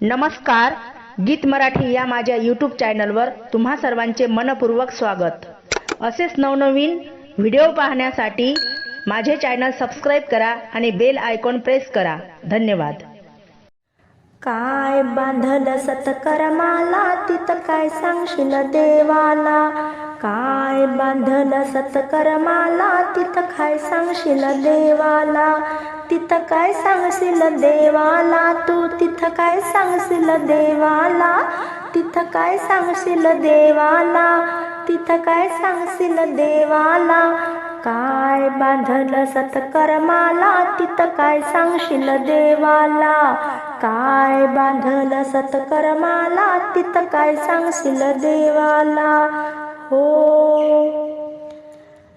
नमस्कार गीत मराठी या माझ्या यूट्यूब चॅनलवर तुम्हा सर्वांचे मनपूर्वक स्वागत. असेच नवनवीन व्हिडिओ पाहण्यासाठी माझे चॅनल सबस्क्राईब करा आणि बेल आयकॉन प्रेस करा. धन्यवाद. काय बांधल सतकर्माला? तिथं काय सांगशील देवाला? काय बांधल सत्कर्माला? तिथं काय सांगशील देवाला? तिथं काय सांगशील देवाला? तू तिथं काय सांगशील देवाला? तिथं काय सांगशील देवाला? तिथं काय सांगशील देवाला? काय बांधल सत्कर्माला? तिथं काय सांगशील देवाला? काय बांधल सत्कर्माला? तिथं काय सांगशील देवाला? हो.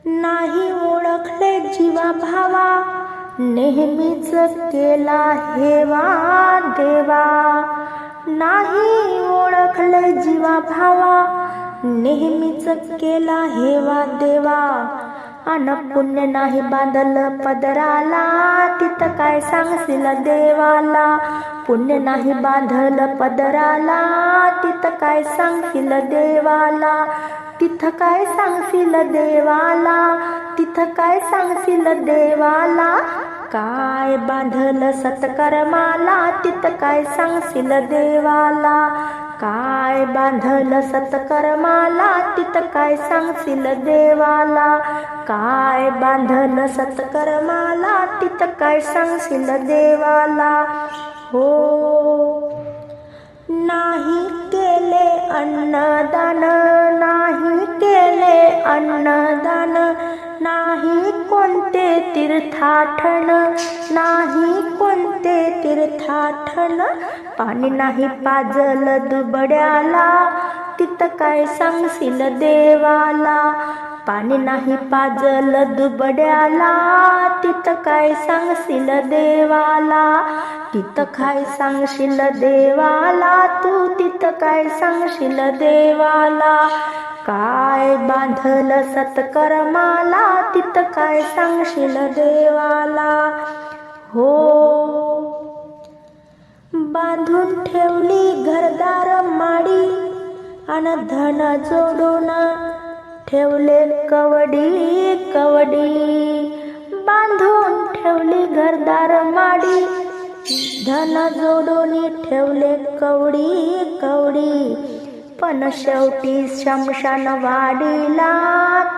नाही ओळखले जीवा भावा नेहमीच केला हेवा देवा. नाही ओळखले जीवा भावा नेहमीच केला हेवा देवा. अन पुण्य नाही बांधल पदराला तिथं काय सांगशील देवाला? पुण्य नाही बांधल पदराला तिथं काय सांगशील देवाला? तिथं काय सांगशील देवाला? तिथं काय सांगशील देवाला? काय बांधल सत्कर्माला? तिथं काय सांगशील देवाला? काय बांधल सत्कर्माला? तिथं काय सांगशील देवाला? काय बांधल सत्कर्माला? तिथं काय सांगशील देवाला? हो नाही केले अन्नदान अन्नदान नाही कोणते तीर्थाठण नाही कोणते तीर्थाठन पाणी नाही पाजल दुबड्याला तिथं काय सांगशील देवाला. पाणी नाही पाजल दुबड्याला तिथं काय सांगशील देवाला. तिथं काय सांगशील देवाला तू तिथं काय सांगशील देवाला. काय बांधल सत्कर्माला? तिथं काय सांगशील देवाला? हो. बांधून ठेवली घरदार माडी अन धन जोडून ठेवले कवडी कवडी. बांधून ठेवली घरदार माडी धन जोडून ठेवले कवडी कवडी. पण शेवटी शमशान वाडीला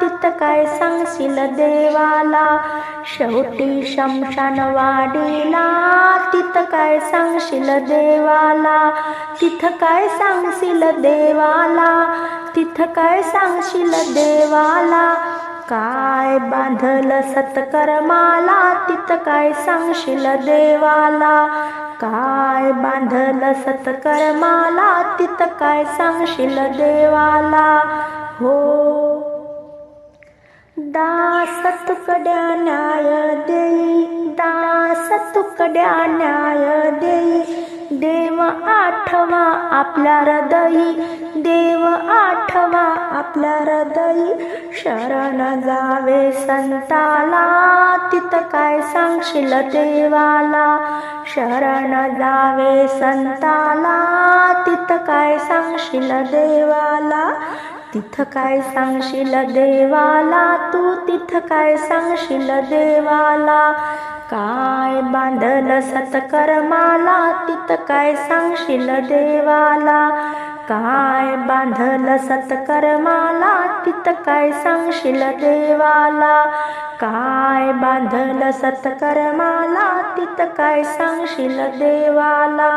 तिथं काय सांगशील देवाला? शेवटी शमशान वाडीला तिथं काय सांगशील देवाला? तिथं काय सांगशील देवाला? तिथं काय सांगशील देवाला? काय बांधलं सत्कर्माला? तिथं काय सांगशील देवाला? काय बांधल सतकर्माला तिथं काय सांगशील देवाला? हो. दास तुकड्या न्याय देई दास तुकड्या न्याय देई. देव आठवा आपल्या हृदयी देव आठवा आपल्या हृदयी. शरण जावे संताला तिथं काय सांगशील देवाला? शरण जावे संताला. तिथं काय सांगशील देवाला? तिथं काय सांगशील देवाला? तू तिथं काय सांगशील देवाला? काय बांधल सत्कर्माला? तिथं काय सांगशील देवाला? काय बांधल सत्कर्माला? तिथं काय सांगशील देवाला? काय बांधल सत्कर्माला? तित काय सांगशील देवाला?